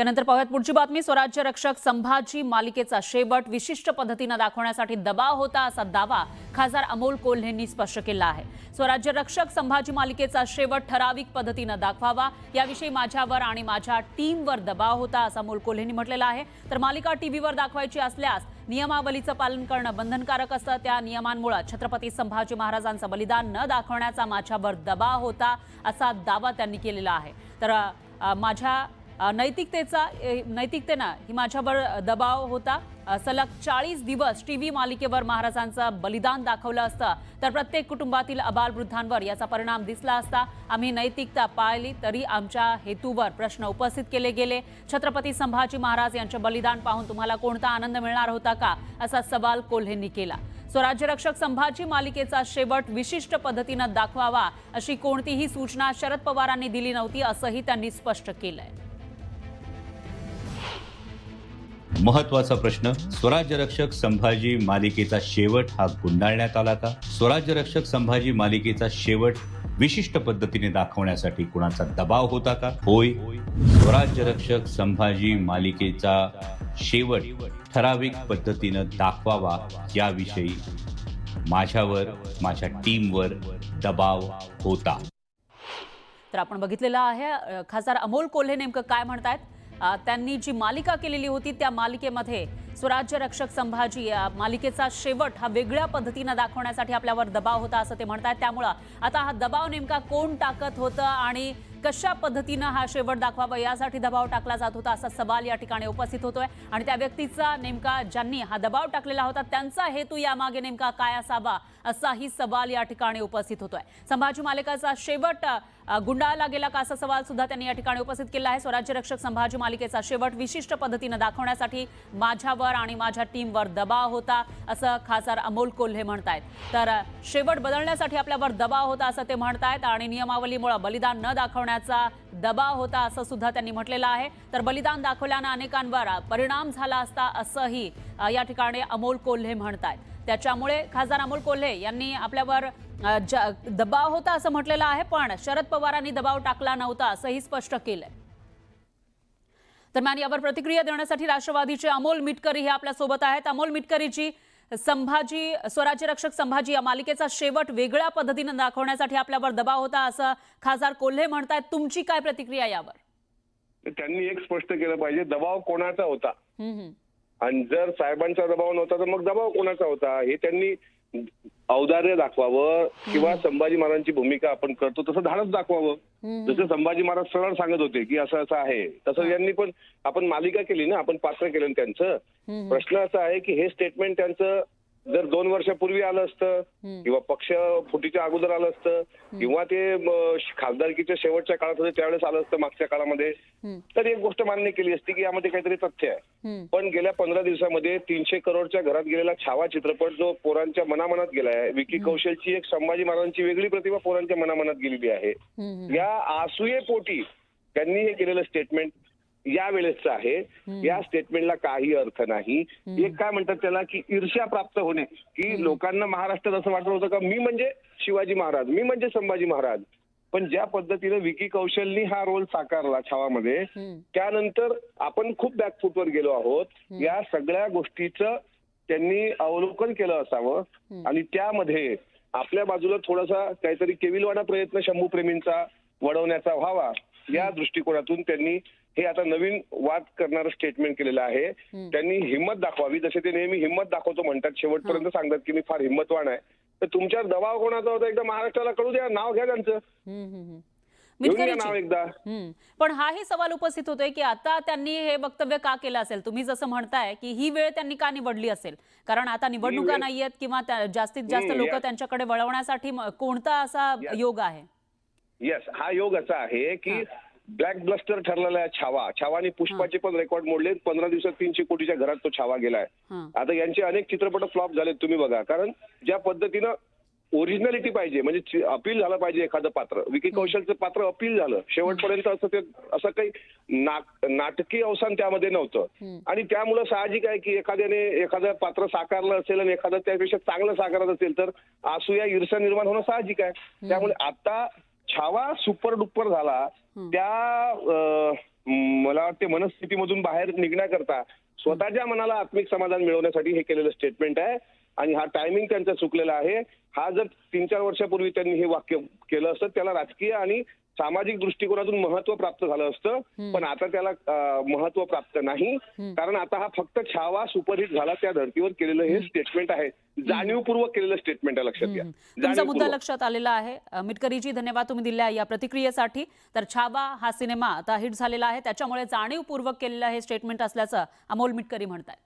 यानंतर पाहूयात पुढची बातमी. स्वराज्य रक्षक संभाजी मालिकेचा शेवट विशिष्ट पद्धतीनं दाखवण्यासाठी दबाव होता असा दावा खासदार अमोल कोल्हेंनी स्पष्ट केला आहे. स्वराज्य रक्षक संभाजी मालिकेचा शेवट ठराविक पद्धतीनं दाखवावा याविषयी माझ्यावर आणि माझ्या टीमवर दबाव होता असं अमोल कोल्हेंनी म्हटलेलं आहे. तर मालिका टीव्हीवर दाखवायची असल्यास नियमावलीचं पालन करणं बंधनकारक असतं. त्या नियमांमुळे छत्रपती संभाजी महाराजांचं बलिदान न दाखवण्याचा माझ्यावर दबाव होता असा दावा त्यांनी केलेला आहे. तर माझ्या नैतिकतेचा ए, नैतिकतेनं ही माझ्यावर दबाव होता. सलग चाळीस दिवस टी व्ही मालिकेवर महाराजांचं बलिदान दाखवलं असतं. तर प्रत्येक कुटुंबातील अबालवृद्धांवर याचा परिणाम दिसला असता. आम्ही नैतिकता पाळली तरी आमच्या हेतूवर प्रश्न उपस्थित केले गेले. छत्रपती संभाजी महाराज यांचे बलिदान पाहून तुम्हाला कोणता आनंद मिळणार होता का? असा सवाल कोल्हेंनी केला. स्वराज्यरक्षक संभाजी मालिकेचा शेवट विशिष्ट पद्धतीनं दाखवावा अशी कोणतीही सूचना शरद पवारांनी दिली नव्हती असंही त्यांनी स्पष्ट केलंय. महत्त्वाचा प्रश्न स्वराज्य रक्षक संभाजी मालिकेचा शेवट हा गुंडाळण्यात आला का? स्वराज्य रक्षक संभाजी मालिकेचा शेवट विशिष्ट पद्धतीने दाखवण्यासाठी कुणाचा दबाव होता का? होय स्वराज्य रक्षक संभाजी मालिकेचा शेवट ठराविक पद्धतीनं दाखवावा याविषयी माझ्यावर माझ्या टीमवर दबाव होता. तर आपण बघितलेलं आहे खासदार अमोल कोल्हे नेमकं काय म्हणतायत? त्यांनी जी मालिका केलेली होती त्या मालिकेमध्ये स्वराज्य रक्षक संभाजी या मालिकेचा शेवट हा वेगळ्या पद्धतीनं दाखवण्यासाठी आपल्यावर दबाव होता असं ते म्हणतात त्यामुळं आता हा दबाव नेमका कोण टाकत होतं आणि कशा पद्धतीनं हा शेवट दाखवावा यासाठी दबाव टाकला जात होता असा सवाल या ठिकाणी उपस्थित होतोय. आणि त्या व्यक्तीचा नेमका ज्यांनी हा दबाव टाकलेला होता त्यांचा हेतू यामागे नेमका काय असावा असाही सवाल या ठिकाणी उपस्थित होतोय. संभाजी मालिकाचा शेवट गुंडाळला गेला का असा सवाल सुद्धा त्यांनी या ठिकाणी उपस्थित केला आहे. स्वराज्य रक्षक संभाजी मालिकेचा शेवट विशिष्ट पद्धतीनं दाखवण्यासाठी माझ्यावर आणि माझ्या टीमवर दबाव होता असं खासदार अमोल कोल्हे म्हणतायत. तर शेवट बदलण्यासाठी आपल्यावर दबाव होता असं ते म्हणतायत आणि नियमावलीमुळे बलिदान न होण्याचा दबाव होता असं सुद्धा त्यांनी म्हटलेलं आहे. तर बलिदान दाखवल्यानं अनेकांवर परिणाम झाला असता असंही या ठिकाणी अमोल कोल्हे म्हणतात त्याच्यामुळे खासदार अमोल कोल्हे यांनी आपल्यावर ज- दबाव होता असं म्हटलेलं आहे पण शरद पवारांनी दबाव टाकला नव्हता असंही स्पष्ट केलंय. दरम्यान यावर प्रतिक्रिया देण्यासाठी राष्ट्रवादीचे अमोल मिटकरी हे आपल्यासोबत आहेत. अमोल मिटकरीची संभाजी स्वराज्य रक्षक संभाजी या मालिकेचा शेवट वेगळ्या पद्धतीनं दाखवण्यासाठी आपल्यावर दबाव होता असं खासदार कोल्हे म्हणतायत. तुमची काय प्रतिक्रिया यावर? त्यांनी एक स्पष्ट केलं पाहिजे दबाव कोणाचा होता. आणि जर साहेबांचा दबाव नव्हता तर मग दबाव कोणाचा होता? हे त्यांनी औदार्य दाखवावं किंवा संभाजी महाराजांची भूमिका आपण करतो तसं धाडस दाखवावं. जसं संभाजी महाराज सरळ सांगत होते की असं असं आहे तसं यांनी पण आपण मालिका केली ना आपण पात्र केलं त्यांचं. प्रश्न असा आहे की हे स्टेटमेंट त्यांचं जर दोन वर्षापूर्वी आलं असतं किंवा पक्ष फुटीच्या अगोदर आलं असतं किंवा ते खासदारकीच्या शेवटच्या काळात होते त्यावेळेस आलं असतं मागच्या काळामध्ये तर एक गोष्ट मान्य केली असती की यामध्ये काहीतरी तथ्य आहे. पण गेल्या पंधरा दिवसामध्ये तीनशे करोडच्या घरात गेलेला छावा चित्रपट जो पोरांच्या मनामनात गेलाय विकी कौशलची एक संभाजी महाराजांची वेगळी प्रतिभा पोरांच्या मनामनात गेलेली आहे. या आसुयेपोटी त्यांनी हे केलेलं स्टेटमेंट या वेळेसचं आहे. या स्टेटमेंटला काही अर्थ नाही. एक काय म्हणतात त्याला की ईर्ष्या प्राप्त होणे. की लोकांना महाराष्ट्रात असं वाटत होतं का मी म्हणजे शिवाजी महाराज मी म्हणजे संभाजी महाराज. पण ज्या पद्धतीनं विकी कौशलनी हा रोल साकारला छावामध्ये त्यानंतर आपण खूप बॅकफुटवर गेलो आहोत. या सगळ्या गोष्टीचं त्यांनी अवलोकन केलं असावं. आणि त्यामध्ये आपल्या बाजूला थोडासा काहीतरी केविलवाणा प्रयत्न शंभू प्रेमींचा वडवण्याचा व्हावा या दृष्टिकोनातून त्यांनी हे आता नवीन वाद करणारं स्टेटमेंट केलेलं आहे. त्यांनी हिंमत दाखवावी. जसे ते नेहमी हिंमत दाखवतो म्हणतात. शेवटपर्यंत सांगतात की मी फार हिंमतवान आहे. तर तुमच्यावर दबाव कोणाचा होता? एकदा महाराष्ट्राला कळू द्या. नाव घ्या त्यांचं. पण हाही सवाल उपस्थित होतोय की आता त्यांनी हे वक्तव्य का केलं असेल? तुम्ही जसं म्हणताय की ही वेळ त्यांनी का निवडली असेल? कारण आता निवडणुका नाहीयेत किंवा जास्तीत जास्त लोक त्यांच्याकडे वळवण्यासाठी कोणता असा योग आहे? येस हा योग असा आहे की ब्लॅक ब्लस्टर ठरलेला आहे छावा. छावानी पुष्पाचे पण रेकॉर्ड मोडले पंधरा दिवसात तीनशे कोटीच्या घरात तो छावा गेलाय. आता यांचे अनेक चित्रपट फ्लॉप झालेत तुम्ही बघा. कारण ज्या पद्धतीनं ओरिजिनॅलिटी पाहिजे म्हणजे अपील झालं पाहिजे एखादं पात्र. विकी कौशलचं पात्र अपील झालं. शेवटपर्यंत असं ते असं काही नाक- नाटकी अवसान त्यामध्ये नव्हतं. आणि त्यामुळं साहजिक आहे की एखाद्याने एखादं पात्र साकारलं असेल आणि एखादं त्यापेक्षा चांगलं साकारत असेल तर असूया ईर्ष्या निर्माण होणं साहजिक आहे. त्यामुळे आता छावा सुपर डुपर झाला त्या मला वाटते मनस्थितीमधून बाहेर निघण्याकरता स्वतःच्या मनाला आत्मिक समाधान मिळवण्यासाठी हे केलेलं स्टेटमेंट आहे. आणि हा टायमिंग त्यांचा चुकलेला आहे. हा जर तीन चार वर्षापूर्वी त्यांनी हे वाक्य केलं असतं त्याला राजकीय आणि सामाजिक दृष्टिकोनातून महत्त्व प्राप्त झालं असतं पण आता त्याला महत्त्व प्राप्त नाही. कारण आता हा फक्त छावा सुपरहिट झाला त्या धर्तीवर केलेलं हे स्टेटमेंट आहे. जाणीवपूर्वक केलेलं स्टेटमेंट आहे लक्षात घ्या. तुमचा मुद्दा. लक्षात आलेला आहे. मिटकरीजी धन्यवाद तुम्ही दिल्या या प्रतिक्रियेसाठी. तर छावा हा सिनेमा आता हिट झालेला आहे. त्याच्यामुळे जाणीवपूर्वक केलेलं हे स्टेटमेंट असल्याचं अमोल मिटकरी म्हणतात